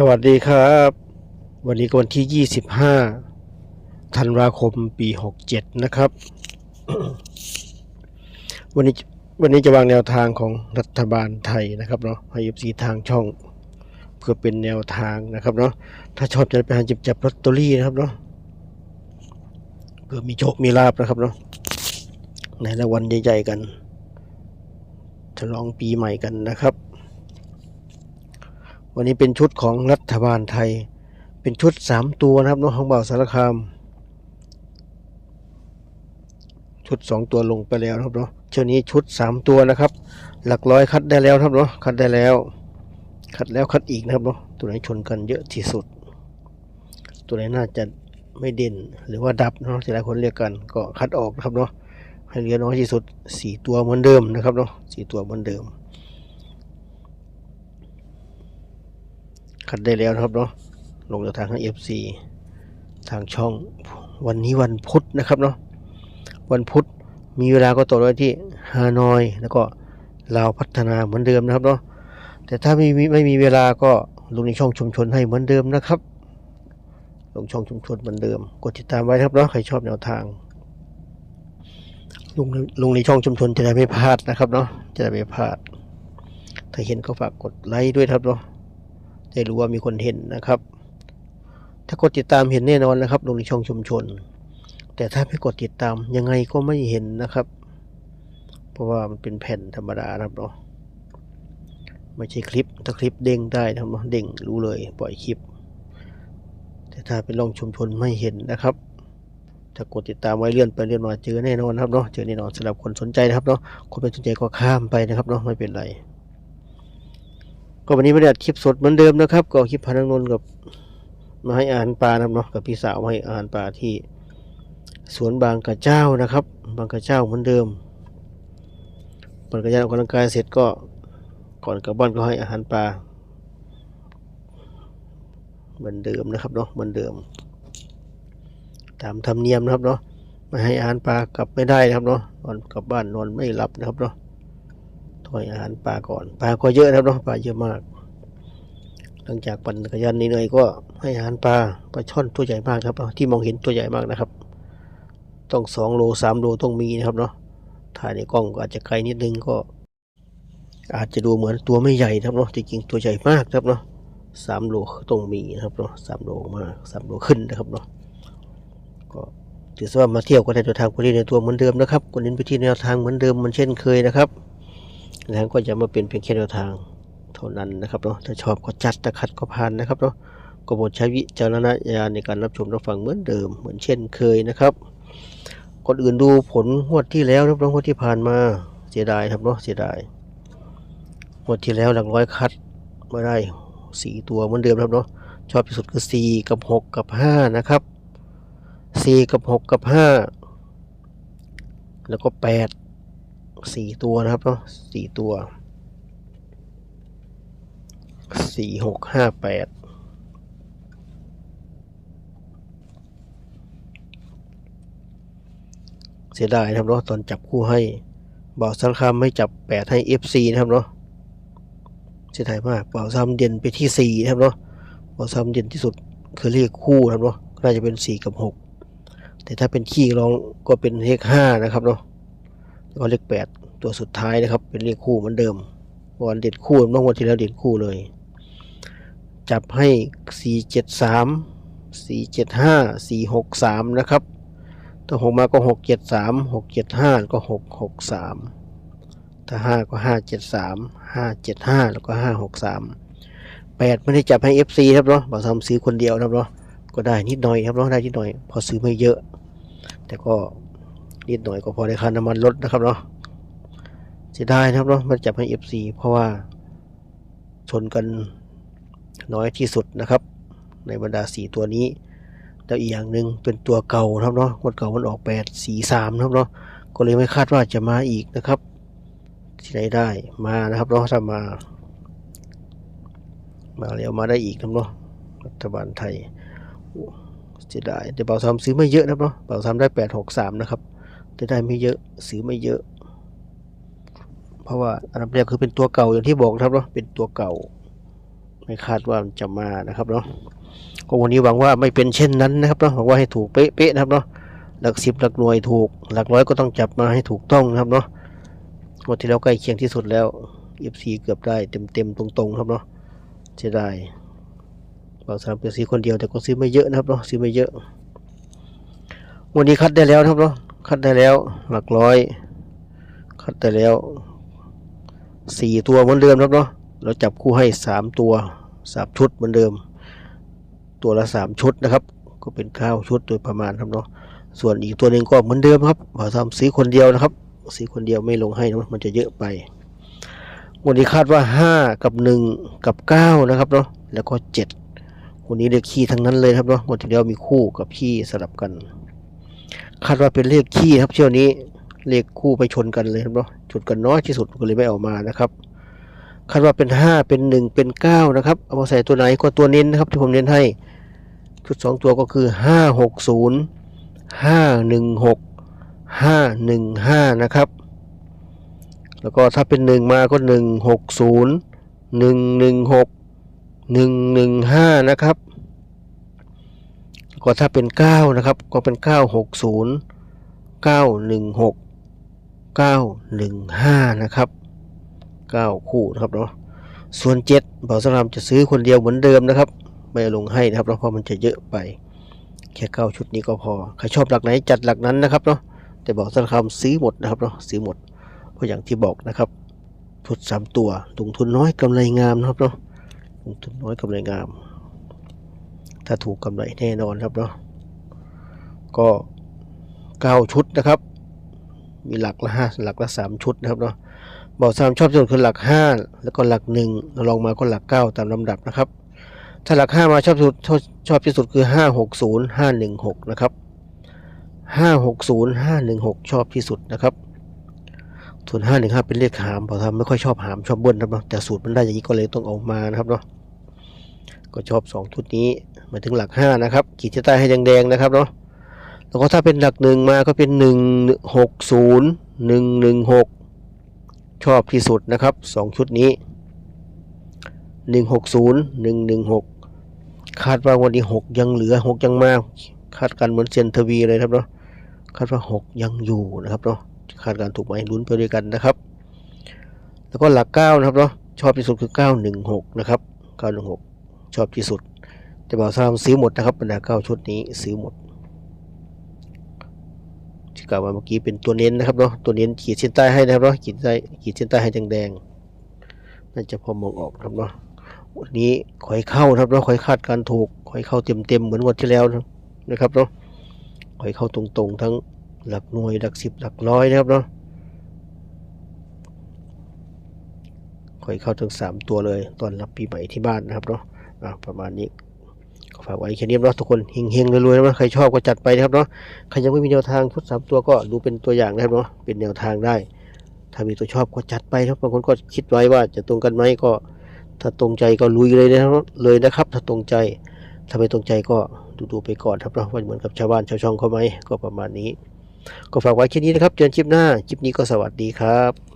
สวัสดีครับ วันนี้ก็วันที่ 25 ธันวาคมปี 67 นะครับ วันนี้วันนี้จะวางแนวทางของรัฐบาลไทยนะครับเนาะให้ยซีทางช่อง เพื่อเป็นแนวทางนะครับเนาะถ้าชอบจะไปหาจิบจับลอตเตอรี่นะครับเนาะเพื่อมีโชคมีลาบนะครับเนาะในรางวัลใหญ่ๆกันฉลองปีใหม่กันนะครับ วันนี้เป็นชุดของรัฐบาลไทย เป็นชุดสามตัวนะครับน้องของเบาสารคาม ชุดสองตัวลงไปแล้วครับเนาะเช้านี้ชุดสามตัวนะครับ หลักร้อยคัดได้แล้วครับเนาะคัดได้แล้ว คัดแล้วคัดอีกนะครับเนาะตัวไหนชนกันเยอะที่สุด ตัวไหนน่าจะไม่เด่นหรือว่าดับเนาะที่หลายคนเรียกกันก็คัดออกนะครับเนาะให้เหลือน้อยที่สุดสี่ตัวเหมือนเดิมนะครับเนาะสี่ตัวเหมือนเดิม คัดได้แล้วนะครับเนาะลงจากทางให้ FC ทางช่องวันนี้วันพุธนะครับเนาะวันพุธมีเวลาก็ต่อไว้ที่ฮานอย แล้วก็ลาวพัฒนาเหมือนเดิมนะครับเนาะแต่ถ้าไม่มีไม่มีเวลาก็ลงในช่องชุมชนให้เหมือนเดิมนะครับ ลงช่องชุมชนเหมือนเดิม กดติดตามไว้ครับเนาะใครชอบแนวทางลงลงในช่องชุมชนจะได้ไม่พลาดนะครับเนาะจะได้ไม่พลาด ถ้าเห็นก็ฝากกดไลค์ด้วยครับเนาะ ได้รู้ว่ามีคนเห็นนะครับ ถ้ากดติดตามเห็นแน่นอนนะครับ ลงในช่องชุมชน แต่ถ้าไม่กดติดตามยังไงก็ไม่เห็นนะครับ เพราะว่ามันเป็นแผ่นธรรมดาครับเนาะไม่ใช่คลิป ถ้าคลิปเด้งได้นะครับเนาะเด้งรู้เลยปล่อยคลิป แต่ถ้าเป็นลงชุมชนไม่เห็นนะครับถ้ากดติดตามไว้เลื่อนไปเลื่อนมาเจอแน่นอนครับเนาะเจอแน่นอนสำหรับคนสนใจนะครับเนาะคนไม่สนใจก็ข้ามไปนะครับเนาะไม่เป็นไร ก็วันนี้ไม่ได้อัดคลิปสดเหมือนเดิมนะครับ ก็คลิปพานังนนกับมาให้อาหารปลานะเนาะกับพี่สาวมาให้อาหารปลาที่สวนบางกระเจ้านะครับ บางกระเจ้าเหมือนเดิมบางกระเจ้าออกกำลังกายเสร็จก็ก่อนกลับบ้านก็ให้อาหารปลาเหมือนเดิมนะครับเนาะเหมือนเดิม ตามธรรมเนียมนะครับเนาะไม่ให้อาหารปลากลับไม่ได้นะครับเนาะนอนกลับบ้านนอนไม่หลับนะครับเนาะ ถอยอาหารปลาก่อน ปลาก็เยอะครับเนาะปลาเยอะมาก หลังจากปั่นจักรยานเหนื่อยก็ให้อาหารปลาปลาช่อนตัวใหญ่มากครับที่มองเห็นตัวใหญ่มากนะครับ ต้องสองโลสามโลต้องมีนะครับเนาะถ่ายในกล้องก็อาจจะไกลนิดนึงก็ อาจจะดูเหมือนตัวไม่ใหญ่ครับเนาะจริงๆตัวใหญ่มากครับเนาะสามโลต้องมีนะครับเนาะสามโลมากสามโลขึ้นนะครับเนาะก็ถือว่ามาเที่ยวก็ได้ตัวทางคนนี้ในตัวเหมือนเดิมนะครับคนนี้ไปที่แนวทางเหมือนเดิมเหมันเช่นเคยนะครับ แล้วก็จะมาเป็นเพียงแค่แนวทางเท่านั้นนะครับเนาะถ้าชอบก็จัดถ้าขัดก็ผ่านนะครับเนาะก็โปรดใช้วิจารณญาณในการรับชมรับฟังเหมือนเดิมเหมือนเช่นเคยนะครับคนอื่นดูผลงวดที่แล้วนะครับเนาะงวดที่ผ่านมาเสียดายครับเนาะเสียดายงวดที่แล้วหลักร้อยคัดมาได้สี่ตัวเหมือนเดิมครับเนาะชอบที่สุดคือสี่กับหกกับห้านะครับสี่กับหกกับห้าแล้วก็แปด สี่ตัวนะครับเนาะสี่ตัวสี่หกห้าแปดเสียดายนะครับเนาะตอนจับคู่ให้บ่าวสารคามไม่จับแปดให้ FC นะครับเนาะเสียดายมากบ่าซ้ำเด่นไปที่สี่นะครับเนาะบ่าซ้ำเด่นที่สุดคือเลขคู่นะครับเนาะน่าจะเป็นสี่กับหกแต่ถ้าเป็นขี้รองก็เป็นเลขห้านะครับเนาะ ก็เลขแปดตัวสุดท้ายนะครับ เป็นเลขคู่เหมือนเดิมวันเด็ดคู่เมื่อวันที่แล้วเด็ดคู่เลย จับให้สี่เจ็ดสามสี่เจ็ดห้าสี่หกสามนะครับถ้าหกมาก็หกเจ็ดสามหกเจ็ดห้าก็หกหกสามถ้าห้าก็ห้าเจ็ดสามห้าเจ็ดห้าแล้วก็ห้าหกสามแปดไม่ได้จับให้เอฟซีครับเนาะบอกทำซื้อคนเดียวนะครับเนาะก็ได้นิดหน่อยครับเนาะได้นิดหน่อย พอซื้อไม่เยอะ แต่ก็ นิดหน่อยก็พอได้ค่าน้ำมันลดนะครับเนาะเสียดายนะครับเนาะมันจับให้ FC เพราะว่าชนกันน้อยที่สุดนะครับ ในบรรดาสีตัวนี้แล้วอีกอย่างหนึ่งเป็นตัวเก่าครับเนาะงวดเก่ามันออก 8 4 3ครับเนาะก็เลยไม่คาดว่าจะมาอีกนะครับ ที่ไหนได้มานะครับเนาะถ้ามา มาแล้วมาได้อีกครับเนาะรัฐบาลไทยเสียดายแต่เบาซ้ำซื้อไม่เยอะนะครับเนาะเบาซ้ำได้แปดหกสามนะครับ แต่ได้ไม่เยอะซื้อไม่เยอะ เพราะว่าอันดับแรกคือเป็นตัวเก่าอย่างที่บอกนะครับเนาะเป็นตัวเก่า ไม่คาดว่ามันจะมานะครับเนาะก็วันนี้หวังว่าไม่เป็นเช่นนั้นนะครับเนาะหวังว่าให้ถูกเป๊ะๆนะครับเนาะหลักสิบหลักหน่วยถูก หลักร้อยก็ต้องจับมาให้ถูกต้องนะครับเนาะงวดที่แล้วใกล้เคียงที่สุดแล้ว FC เกือบได้เต็มๆตรงๆครับเนาะเสียดายบางสามเป็นซื้อคนเดียวแต่ก็ซื้อไม่เยอะนะครับเนาะซื้อไม่เยอะ วันนี้คัดได้แล้วนะครับเนาะ คัดได้แล้วหลักร้อย คัดได้แล้วสี่ตัวเหมือนเดิมครับเนาะเราจับคู่ให้สามตัวสามชุดเหมือนเดิม ตัวละสามชุดนะครับ ก็เป็นเก้าชุดโดยประมาณครับเนาะส่วนอีกตัวหนึ่งก็เหมือนเดิมครับบ่าทำซื้อคนเดียวนะครับซื้อคนเดียวไม่ลงให้นะมันจะเยอะไปวันนี้คาดว่าห้ากับหนึ่งกับเก้านะครับเนาะแล้วก็เจ็ดวันนี้เลขขี้ทั้งนั้นเลยครับเนาะวันที่แล้วมีคู่กับขี้สลับกัน คาดว่าเป็นเลขขี้ครับเที่ยวนี้เลขคู่ไปชนกันเลยครับเนาะชนกันน้อยที่สุดก็เลยไม่ออกมานะครับคาดว่าเป็นห้าเป็นหนึ่งเป็นเก้านะครับ เอามาใส่ตัวไหนก็ตัวเน้นนะครับ ที่ผมเน้นให้ ชุดสองตัวก็คือห้าหกศูนย์ห้าหนึ่งหกห้าหนึ่งห้านะครับ แล้วก็ถ้าเป็นหนึ่งมาก็หนึ่งหกศูนย์หนึ่งหนึ่งหกหนึ่งหนึ่งห้านะครับ ก็ถ้าเป็นเก้านะครับ ก็เป็นเก้าหกศูนย์เก้าหนึ่งหกเก้าหนึ่งห้านะครับเก้าคู่นะครับเนาะส่วนเจ็ดบ่าวสลามจะซื้อคนเดียวเหมือนเดิมนะครับ ไม่ลงให้นะครับเพราะมันจะเยอะไปแค่เก้าชุดนี้ก็พอ ใครชอบหลักไหนจัดหลักนั้นนะครับเนาะ แต่บอกสักคำซื้อหมดนะครับเนาะ ซื้อหมด เพราะอย่างที่บอกนะครับ ชุดสามตัวลงทุนน้อยกำไรงามนะครับเนาะ ลงทุนน้อยกำไรงาม ถ้าถูกกำไรแน่นอนครับเนาะก็เก้าชุดนะครับ มีหลักละห้าหลักละสามชุดนะครับเนาะบอกสามชอบที่สุดคือหลักห้าแล้วก็หลักหนึ่งลองมาก็หลักเก้าตามลำดับนะครับ ถ้าหลักห้ามาชอบที่สุดชอบที่สุดคือห้าหกศูนย์ห้าหนึ่งหกนะครับห้าหกศูนย์ห้าหนึ่งหกชอบที่สุดนะครับ ส่วนห้าหนึ่งห้าเป็นเลขหามผมทำไม่ค่อยชอบหามชอบเบิ้ลนะครับเนาะแต่สูตรมันได้อย่างนี้ก็เลยต้องเอามานะครับเนาะ ก็ชอบสองชุดนี้มาถึงหลักห้านะครับ ขีดเส้นใต้ให้แดงๆนะครับเนาะแล้วก็ถ้าเป็นหลักหนึ่งมาก็เป็นหนึ่งหกศูนย์หนึ่งหนึ่งหกชอบที่สุดนะครับสองชุดนี้หนึ่งหกศูนย์หนึ่งหนึ่งหกคาดว่าวันนี้หกยังเหลือหกยังมาคาดกันเหมือนเซยนทวีเลยครับเนาะคาดว่าหกยังอยู่นะครับเนาะคาดการถูกไหมลุ้นไปด้วยกันนะครับ แล้วก็หลัก 9 นะครับเนาะชอบที่สุดคือ 916 นะครับ 916 ชอบที่สุดแต่บ่าวสลามซื้อหมดนะครับบรรดา9ชุดนี้ซื้อหมดที่กล่าวมาเมื่อกี้เป็นตัวเน้นนะครับเนาะตัวเน้นขีดเส้นใต้ให้นะครับเนาะขีดเส้นใต้ขีดเส้นใต้ให้แดงๆน่าจะพอมองออกนะครับเนาะวันนี้ขอให้เข้านะครับเนาะขอให้คาดการถูกขอให้เข้าเต็มๆเหมือนวันที่แล้วนะครับเนาะขอให้เข้าตรงๆ ทั้งหลักหน่วยหลักสิบหลักร้อยนะครับเนาะคอยเข้าถึงสามตัวเลย ตอนรับปีใหม่ที่บ้านนะครับเนาะ อะประมาณนี้ก็ฝากไว้แค่นี้เนาะทุกคนเฮงๆรวยๆนะใครชอบก็จัดไปนะครับเนาะใครยังไม่มีแนวทางชุดสามตัวก็ดูเป็นตัวอย่างนะครับเนาะเป็นแนวทางได้ ถ้ามีตัวชอบก็จัดไปครับบางคนก็คิดไว้ว่าจะตรงกันไหมก็ ถ้าตรงใจก็ลุยเลยนะครับเลยนะครับ ถ้าตรงใจถ้าไม่ตรงใจก็ดูๆไปก่อนครับเนาะว่าเหมือนกับชาวบ้านชาวช่องเขาไหมก็ประมาณนี้ ก็ฝากไว้แค่นี้นะครับเจอกันคลิปหน้าคลิปนี้ก็สวัสดีครับ